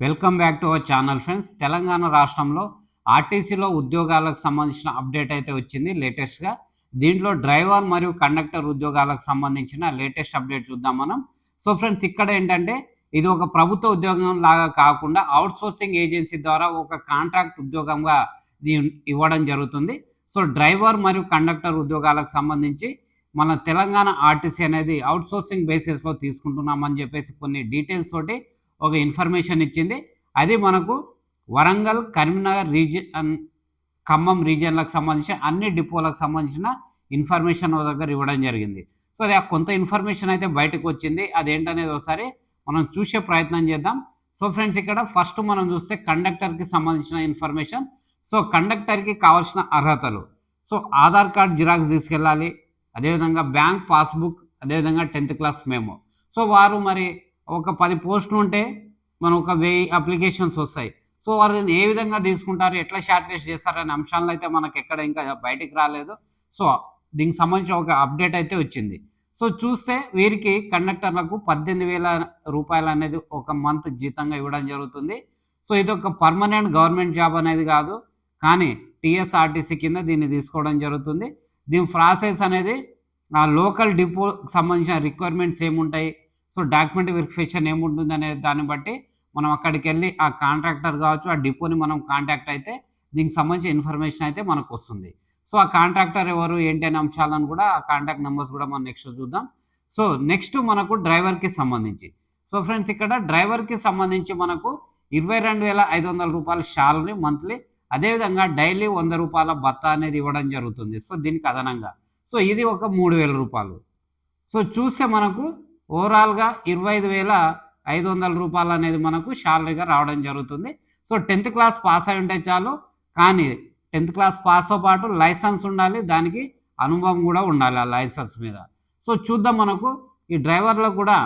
Welcome back to our channel friends. Telangana రాష్ట్రంలో ఆర్టీసీలో ఉద్యోగాలకు సంబంధించిన అప్డేట్ అయితే వచ్చింది. లేటెస్ట్గా దీంట్లో డ్రైవర్ మరియు కండక్టర్ ఉద్యోగాలకు సంబంధించిన లేటెస్ట్ అప్డేట్ చూద్దాం మనం. సో ఫ్రెండ్స్ ఇక్కడ ఏంటంటే ఇది ఒక ప్రభుత్వ ఉద్యోగం లాగా కాకుండా అవుట్సోర్సింగ్ ఏజెన్సీ ద్వారా ఒక కాంట్రాక్ట్ ఉద్యోగంగా ఇవ్వడం జరుగుతుంది. సో డ్రైవర్ మరియు కండక్టర్ ఉద్యోగాలకు సంబంధించి మన తెలంగాణ ఆర్టీసీ అనేది అవుట్సోర్సింగ్ బేసిస్లో తీసుకుంటున్నామని చెప్పేసి కొన్ని డీటెయిల్స్ తోటి ఒక ఇన్ఫర్మేషన్ ఇచ్చింది. అది మనకు వరంగల్ కరీంనగర్ రీజియన్ ఖమ్మం రీజియన్లకు సంబంధించిన అన్ని డిపోలకు సంబంధించిన ఇన్ఫర్మేషన్ దగ్గర ఇవ్వడం జరిగింది. సో అది కొంత ఇన్ఫర్మేషన్ అయితే బయటకు వచ్చింది. అదేంటనేది ఒకసారి మనం చూసే ప్రయత్నం చేద్దాం. సో ఫ్రెండ్స్ ఇక్కడ ఫస్ట్ మనం చూస్తే కండక్టర్కి సంబంధించిన ఇన్ఫర్మేషన్. సో కండక్టర్కి కావాల్సిన అర్హతలు. సో ఆధార్ కార్డ్ జిరాక్స్ తీసుకెళ్ళాలి. అదేవిధంగా బ్యాంక్ పాస్బుక్ అదేవిధంగా టెన్త్ క్లాస్ మేమో. సో వారు మరి ఒక పది పోస్టులు ఉంటే మనం ఒక వెయ్యి అప్లికేషన్స్ వస్తాయి. సో వారిని ఏ విధంగా తీసుకుంటారు ఎట్లా షార్ట్ లిస్ట్ చేస్తారు అనే అంశాలను అయితే మనకు ఎక్కడ ఇంకా బయటికి రాలేదు. సో దీనికి సంబంధించి ఒక అప్డేట్ అయితే వచ్చింది. సో చూస్తే వీరికి కండక్టర్లకు పద్దెనిమిది వేల రూపాయలు అనేది ఒక మంత్ జీతంగా ఇవ్వడం జరుగుతుంది. సో ఇది ఒక పర్మనెంట్ గవర్నమెంట్ జాబ్ అనేది కాదు. కానీ టీఎస్ఆర్టీసీ కింద దీన్ని తీసుకోవడం జరుగుతుంది. దీని ప్రాసెస్ అనేది ఆ లోకల్ డిపో సంబంధించిన రిక్వైర్మెంట్స్ ఏముంటాయి? సో డాక్యుమెంట్ వెరిఫికేషన్ ఏముంటుంది అనే దాన్ని బట్టి మనం అక్కడికి వెళ్ళి ఆ కాంట్రాక్టర్ కావచ్చు ఆ డిపోని మనం కాంటాక్ట్ అయితే దీనికి సంబంధించిన ఇన్ఫర్మేషన్ అయితే మనకు వస్తుంది. సో ఆ కాంట్రాక్టర్ ఎవరు ఏంటి అనే అంశాలను కూడా ఆ కాంటాక్ట్ నెంబర్స్ కూడా మనం నెక్స్ట్ చూద్దాం. సో నెక్స్ట్ మనకు డ్రైవర్కి సంబంధించి. సో ఫ్రెండ్స్ ఇక్కడ డ్రైవర్కి సంబంధించి మనకు ఇరవై రెండు వేల ఐదు వందల రూపాయల శాలరీ మంత్లీ అదేవిధంగా డైలీ వంద రూపాయల బత్త అనేది ఇవ్వడం జరుగుతుంది. సో దీనికి అదనంగా. సో ఇది ఒక మూడు వేల రూపాయలు. సో చూస్తే మనకు ఓవరాల్గా ఇరవై ఐదు వేల ఐదు వందల రూపాయలు అనేది మనకు శాలరీగా రావడం జరుగుతుంది. సో టెన్త్ క్లాస్ పాస్ అయి ఉంటే చాలు. కానీ టెన్త్ క్లాస్ పాస్తో పాటు లైసెన్స్ ఉండాలి. దానికి అనుభవం కూడా ఉండాలి ఆ లైసెన్స్ మీద. సో చూద్దాం మనకు. ఈ డ్రైవర్లో కూడా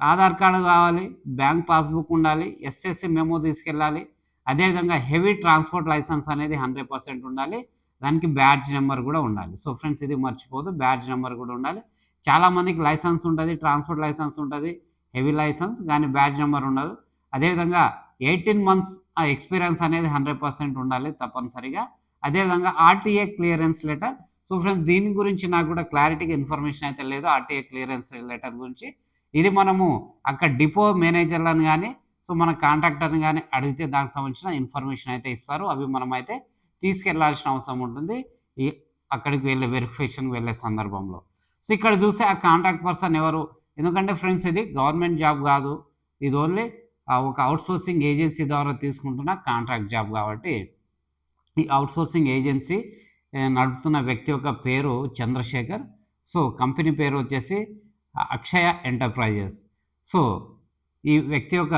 ఆధార్ కార్డు కావాలి బ్యాంక్ పాస్బుక్ ఉండాలి ఎస్ఎస్సి మెమో తీసుకెళ్ళాలి. అదేవిధంగా హెవీ ట్రాన్స్పోర్ట్ లైసెన్స్ అనేది హండ్రెడ్ పర్సెంట్ ఉండాలి. దానికి బ్యాడ్జ్ నెంబర్ కూడా ఉండాలి. సో ఫ్రెండ్స్ ఇది మర్చిపోదు బ్యాడ్జ్ నెంబర్ కూడా ఉండాలి. చాలామందికి లైసెన్స్ ఉంటుంది ట్రాన్స్పోర్ట్ లైసెన్స్ ఉంటుంది హెవీ లైసెన్స్ కానీ బ్యాడ్జ్ నెంబర్ ఉండదు. అదేవిధంగా ఎయిటీన్ మంత్స్ ఆ ఎక్స్పీరియన్స్ అనేది హండ్రెడ్ పర్సెంట్ ఉండాలి తప్పనిసరిగా. అదేవిధంగా RTA clearance letter. So friends దీని గురించి నాకు కూడా క్లారిటీగా ఇన్ఫర్మేషన్ అయితే లేదు ఆర్టీఏ క్లియరెన్స్ లెటర్ గురించి. ఇది మనము అక్కడ డిపో మేనేజర్లను కానీ సో మన కాంట్రాక్టర్ని కానీ అడిగితే దానికి సంబంధించిన ఇన్ఫర్మేషన్ అయితే ఇస్తారు. అవి మనం అయితే తీసుకెళ్ళాల్సిన అవసరం ఉంటుంది. ఈ అక్కడికి వెళ్ళే వెరిఫికేషన్ వెళ్ళే సందర్భంలో. సో ఇక్కడ చూస్తే ఆ కాంట్రాక్ట్ పర్సన్ ఎవరు? ఎందుకంటే ఫ్రెండ్స్ ఇది గవర్నమెంట్ జాబ్ కాదు. ఇది ఓన్లీ ఒక అవుట్సోర్సింగ్ ఏజెన్సీ ద్వారా తీసుకుంటున్న కాంట్రాక్ట్ జాబ్ కాబట్టి ఈ అవుట్సోర్సింగ్ ఏజెన్సీ నడుపుతున్న వ్యక్తి యొక్క పేరు చంద్రశేఖర్. సో కంపెనీ పేరు వచ్చేసి అక్షయ ఎంటర్ప్రైజెస్. సో ఈ వ్యక్తి యొక్క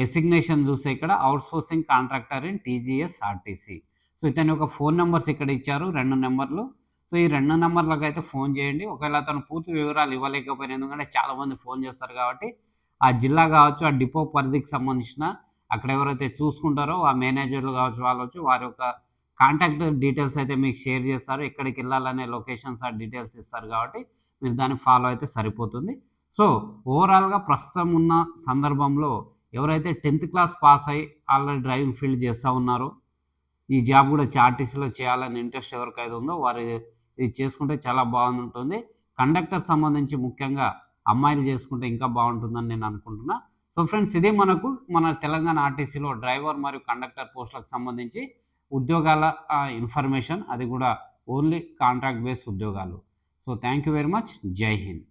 డెసిగ్నేషన్ చూస్తే ఇక్కడ outsourcing contractor in TGS RTC so ఇతని యొక్క ఫోన్ నెంబర్స్ ఇక్కడ ఇచ్చారు. రెండు నెంబర్లు. సో ఈ రెండు నెంబర్లకు అయితే ఫోన్ చేయండి. ఒకవేళ అతను పూర్తి వివరాలు ఇవ్వలేకపోయినా ఎందుకంటే చాలామంది ఫోన్ చేస్తారు కాబట్టి ఆ జిల్లా కావచ్చు ఆ డిపో పరిధికి సంబంధించిన అక్కడ ఎవరైతే చూసుకుంటారో ఆ మేనేజర్లు కావచ్చు వాళ్ళు వచ్చి వారి యొక్క కాంటాక్ట్ డీటెయిల్స్ అయితే మీకు షేర్ చేస్తారు. ఎక్కడికి వెళ్ళాలనే లొకేషన్స్ ఆ డీటెయిల్స్ ఇస్తారు కాబట్టి మీరు దాన్ని ఫాలో అయితే సరిపోతుంది. సో ఓవరాల్గా ప్రస్తుతం ఉన్న సందర్భంలో ఎవరైతే టెన్త్ క్లాస్ పాస్ అయ్యి ఆల్రెడీ డ్రైవింగ్ ఫీల్డ్ చేస్తూ ఉన్నారో ఈ జాబ్ కూడా చార్టీసీలో చేయాలని ఇంట్రెస్ట్ ఎవరికైతే ఉందో వారి ఇది చేసుకుంటే చాలా బాగుంటుంది కండక్టర్ సంబంధించి ముఖ్యంగా అమ్మాయిలు చేసుకుంటే ఇంకా బాగుంటుందని నేను అనుకుంటున్నా. సో ఫ్రెండ్స్ ఇదే మనకు మన తెలంగాణ ఆర్టీసీలో డ్రైవర్ మరియు కండక్టర్ పోస్టులకు సంబంధించి ఉద్యోగాల ఇన్ఫర్మేషన్. అది కూడా ఓన్లీ కాంట్రాక్ట్ బేస్ ఉద్యోగాలు. So thank you very much. జై హింద్.